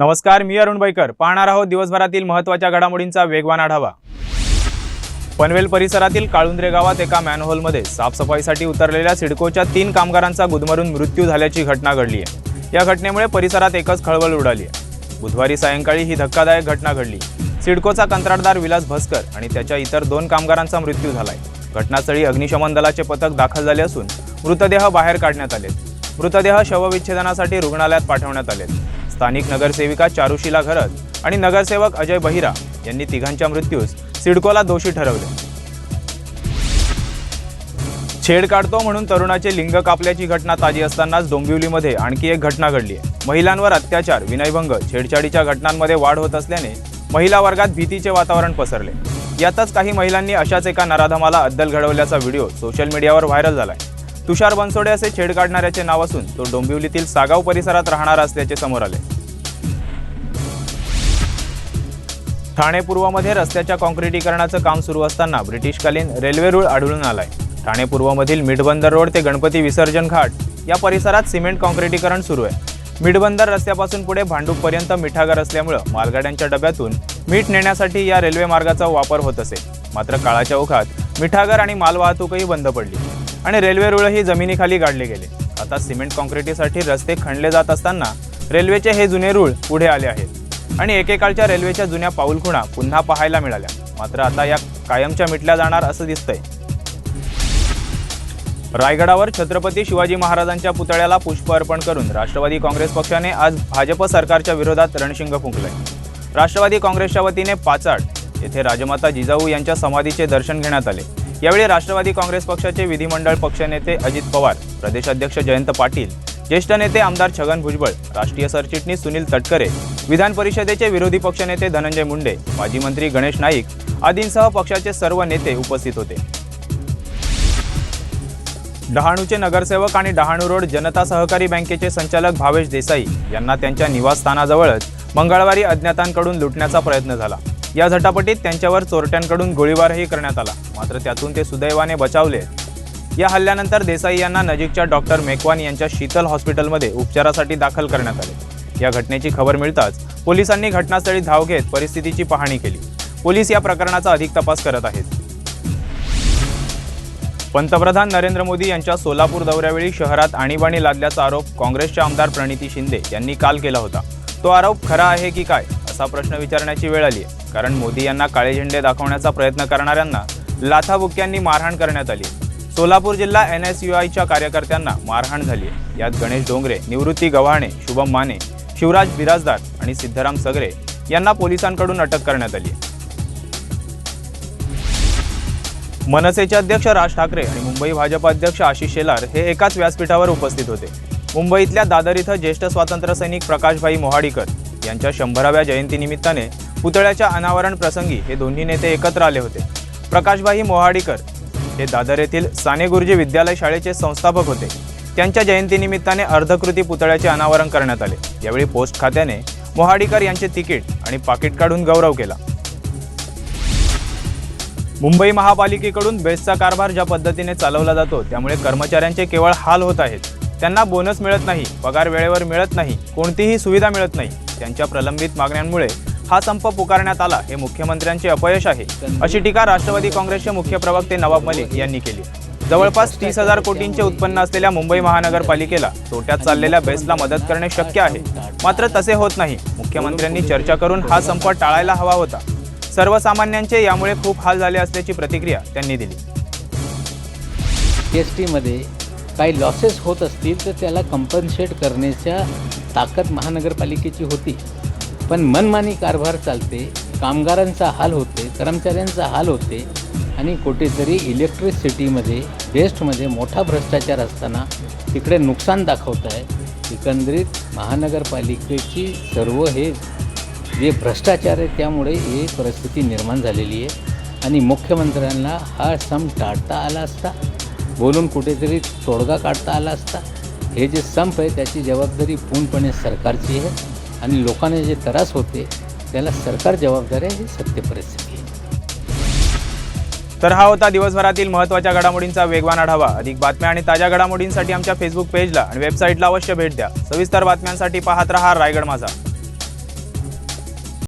नमस्कार मी अरुण बैकर. पाहणार आहोत दिवसभरातील महत्त्वाच्या घडामोडींचा वेगवान आढावा. पनवेल परिसरातील काळुंद्रे गावात एका मॅनहोलमध्ये साफसफाईसाठी उतरलेल्या सिडकोच्या तीन कामगारांचा गुदमरून मृत्यू झाल्याची घटना घडली आहे या घटनेमुळे परिसरात एकच खळबळ उडाली आहे बुधवारी सायंकाळी ही धक्कादायक घटना घडली. सिडकोचा कंत्राटदार विलास भस्कर आणि त्याच्या इतर दोन कामगारांचा मृत्यू झालाय. घटनास्थळी अग्निशमन दलाचे पथक दाखल झाले असून मृतदेह बाहेर काढण्यात आलेत. मृतदेह शवविच्छेदनासाठी रुग्णालयात पाठवण्यात आलेत. स्थानिक नगरसेविका चारुशीला घरत आणि नगरसेवक अजय बहिरा यांनी तिघांच्या मृत्यूस सिडकोला दोषी ठरवले. छेड काढतो म्हणून तरुणाचे लिंग कापल्याची घटना ताजी असतानाच डोंबिवलीमध्ये आणखी एक घटना घडली आहे. महिलांवर अत्याचार विनयभंग छेडछाडीच्या घटनांमध्ये वाढ होत असल्याने महिला वर्गात भीतीचे वातावरण पसरले. यातच काही महिलांनी अशाच एका नराधमाला अद्दल घडवल्याचा व्हिडिओ सोशल मीडियावर व्हायरल झाला आहे तुषार बनसोडे असे छेड काढणाऱ्याचे नाव असून तो डोंबिवलीतील सागाव परिसरात राहणार असल्याचे समोर आले. ठाणे पूर्वमध्ये रस्त्याच्या काँक्रिटीकरणाचं काम सुरू असताना ब्रिटिशकालीन रेल्वे रूळ आढळून आलाय. ठाणे पूर्वमधील मिठबंदर रोड ते गणपती विसर्जन घाट या परिसरात सिमेंट काँक्रिटीकरण सुरू आहे. मिठबंदर रस्त्यापासून पुढे भांडूपपर्यंत मिठागर असल्यामुळं मालगाड्यांच्या डब्यातून मीठ नेण्यासाठी या रेल्वे मार्गाचा वापर होत असे. मात्र काळाच्या ओघात मिठागर आणि मालवाहतूकही बंद पडली. आणि रेल्वे रुळही जमिनीखाली गाडले गेले. आता सिमेंट काँक्रिटीसाठी रस्ते खणले जात असताना रेल्वेचे हे जुने रूळ पुढे आले आहेत. आणि एकेकाळच्या रेल्वेच्या जुन्या पाऊलखुणा पुन्हा पाहायला मिळाल्या. मात्र आता या कायमच्या मिटल्या जाणार असं दिसतंय. रायगडावर छत्रपती शिवाजी महाराजांच्या पुतळ्याला पुष्प अर्पण करून राष्ट्रवादी काँग्रेस पक्षाने आज भाजप सरकारच्या विरोधात रणशिंग फुंकलंय. राष्ट्रवादी काँग्रेसच्या वतीने पाचाड येथे राजमाता जिजाऊ यांच्या समाधीचे दर्शन घेण्यात आले. यावेळी राष्ट्रवादी काँग्रेस पक्षाचे विधिमंडळ पक्षनेते अजित पवार प्रदेशाध्यक्ष जयंत पाटील ज्येष्ठ नेते आमदार छगन भुजबळ राष्ट्रीय सरचिटणीस सुनील तटकरे विधान परिषदेचे विरोधी पक्षनेते धनंजय मुंडे माजी मंत्री गणेश नाईक आदींसह पक्षाचे सर्व नेते उपस्थित होते. डहाणूचे नगरसेवक आणि डहाणू रोड जनता सहकारी बँकेचे संचालक भावेश देसाई यांना त्यांच्या निवासस्थानाजवळच मंगळवारी अज्ञातांकडून लुटण्याचा प्रयत्न झाला. या झटापटीत त्यांच्यावर चोरट्यांकडून गोळीबारही करण्यात आला. मात्र त्यातून ते सुदैवाने बचावले. या हल्ल्यानंतर देसाई यांना नजीकच्या डॉक्टर मेकवान यांच्या शीतल हॉस्पिटलमध्ये उपचारासाठी दाखल करण्यात आले. या घटनेची खबर मिळताच पोलिसांनी घटनास्थळी धाव घेत परिस्थितीची पाहणी केली. पोलीस या प्रकरणाचा अधिक तपास करत आहेत. पंतप्रधान नरेंद्र मोदी यांच्या सोलापूर दौऱ्यावेळी शहरात आणीबाणी लादल्याचा आरोप काँग्रेसच्या आमदार प्रणिती शिंदे यांनी काल केला होता. तो आरोप खरा आहे की काय असा प्रश्न विचारण्याची वेळ आली आहे. कारण मोदी यांना काळे झेंडे दाखवण्याचा प्रयत्न करणाऱ्यांना लाथाबुक्क्यांनी मारहाण करण्यात आली. सोलापूर जिल्हा एन एस यू आयच्या कार्यकर्त्यांना मारहाण झाली. यात गणेश डोंगरे निवृत्ती गव्हाणे शुभम माने शिवराज बिराजदार आणि सिद्धराम सगरे यांना पोलिसांकडून अटक करण्यात आली. मनसेचे अध्यक्ष राज ठाकरे आणि मुंबई भाजप अध्यक्ष आशिष शेलार हे एकाच व्यासपीठावर उपस्थित होते. मुंबईतल्या दादर इथं ज्येष्ठ स्वातंत्र्य सैनिक प्रकाशभाई मोहाडीकर यांच्या शंभराव्या जयंतीनिमित्ताने पुतळ्याच्या अनावरण प्रसंगी हे दोन्ही नेते एकत्र आले होते. प्रकाशभाई मोहाडीकर हे दादर येथील साने गुरुजी विद्यालय शाळेचे संस्थापक होते. त्यांच्या जयंतीनिमित्ताने अर्धकृती पुतळ्याचे अनावरण करण्यात आले. यावेळी पोस्ट खात्याने मोहाडीकर यांचे तिकीट आणि पाकिट काढून गौरव केला. मुंबई महापालिकेकडून बेस्टचा कारभार ज्या पद्धतीने चालवला जातो त्यामुळे कर्मचाऱ्यांचे केवळ हाल होत आहेत. त्यांना बोनस मिळत नाही पगार वेळेवर मिळत नाही कोणतीही सुविधा मिळत नाही. त्यांच्या प्रलंबित मागण्यांमुळे हा संप पुकारण्यात आला हे मुख्यमंत्र्यांचे अपयश आहे. अशी टीका राष्ट्रवादी काँग्रेसचे मुख्य प्रवक्ते नवाब मलिक यांनी केली. जवळपास तीस हजार कोटींचे उत्पन्न असलेल्या मुंबई महानगरपालिकेला तोट्यात चाललेल्या बेस्टला मदत करणे शक्य आहे. मात्र तसे होत नाही. मुख्यमंत्र्यांनी चर्चा करून हा संप टाळायला हवा होता. सर्वसामान्यांचे यामुळे खूप हाल झाले असल्याची प्रतिक्रिया त्यांनी दिली. एस टीमध्ये काही लॉसेस होत असतील तर त्याला कंपन्सेट करण्याच्या ताकद महानगरपालिकेची होती. पण मनमानी कारभार चालते कामगारांचा हाल होते कर्मचाऱ्यांचा हाल होते आणि कुठेतरी इलेक्ट्रिसिटीमध्ये बेस्टमध्ये मोठा भ्रष्टाचार असताना तिकडे नुकसान दाखवत आहे. एकंदरीत महानगरपालिकेची सर्व हे जे भ्रष्टाचार आहे त्यामुळे ही परिस्थिती निर्माण झालेली आहे. आणि मुख्यमंत्र्यांना हा सम टाळता आला असता बोलून कुठेतरी तोडगा काढता आला असता हे जे संप आहे त्याची जबाबदारी पूर्णपणे सरकारची आहे. आणि लोकांना जे त्रास होते त्याला सरकार जबाबदार आहे ही सत्य परिस्थिती आहे. तर हा होता दिवसभरातील महत्त्वाच्या घडामोडींचा वेगवान आढावा. अधिक बातम्या आणि ताज्या घडामोडींसाठी आमच्या फेसबुक पेजला आणि वेबसाईटला अवश्य भेट द्या. सविस्तर बातम्यांसाठी पाहत रहा रायगड माझा.